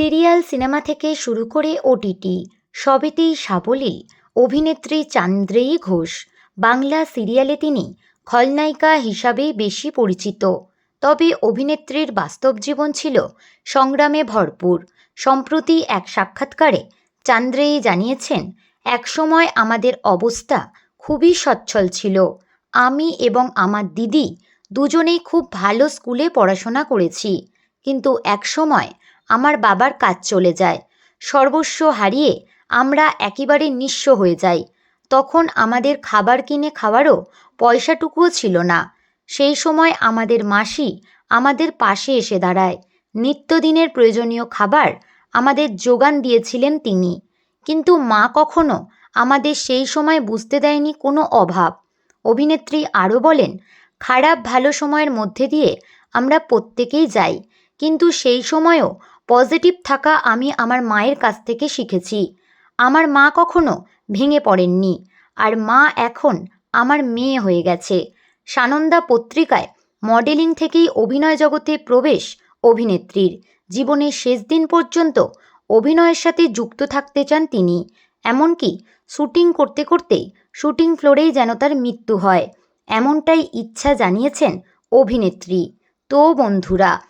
Serial cinema থেকে শুরু করে ওটিটি সবেতেই সাবলীল। অভিনেত্রী চান্দ্রেয়ী ঘোষ, বাংলা সিরিয়ালে তিনি খলনায়িকা হিসাবেই বেশি পরিচিত। তবে অভিনেত্রীর বাস্তব জীবন ছিল সংগ্রামে ভরপুর। সম্প্রতি এক সাক্ষাৎকারে চান্দ্রেয়ী জানিয়েছেন, একসময় আমাদের অবস্থা খুবই সচ্ছল ছিল। আমি এবং আমার দিদি দুজনেই খুব ভালো স্কুলে পড়াশোনা করেছি। কিন্তু একসময় আমার বাবার কাজ চলে যায়। সর্বস্ব হারিয়ে আমরা একেবারে নিঃস্ব হয়ে যাই। তখন আমাদের খাবার কিনে খাওয়ারও পয়সাটুকুও ছিল না। সেই সময় আমাদের মাসি আমাদের পাশে এসে দাঁড়ায়। নিত্যদিনের প্রয়োজনীয় খাবার আমাদের যোগান দিয়েছিলেন তিনি। কিন্তু মা কখনো আমাদের সেই সময় বুঝতে দেয়নি কোনো অভাব। অভিনেত্রী আরও বলেন, খারাপ ভালো সময়ের মধ্যে দিয়ে আমরা প্রত্যেকেই যাই। কিন্তু সেই সময়ও পজিটিভ থাকা আমি আমার মায়ের কাছ থেকে শিখেছি। আমার মা কখনো ভেঙে পড়েননি। আর মা এখন আমার মেয়ে হয়ে গেছে। সানন্দা পত্রিকায় মডেলিং থেকেই অভিনয় জগতে প্রবেশ অভিনেত্রীর। জীবনের শেষ দিন পর্যন্ত অভিনয়ের সাথে যুক্ত থাকতে চান তিনি। এমনকি শুটিং করতে করতেই শুটিং ফ্লোরেই যেন তার মৃত্যু হয়। এমনটাই ইচ্ছা জানিয়েছেন অভিনেত্রী। তো বন্ধুরা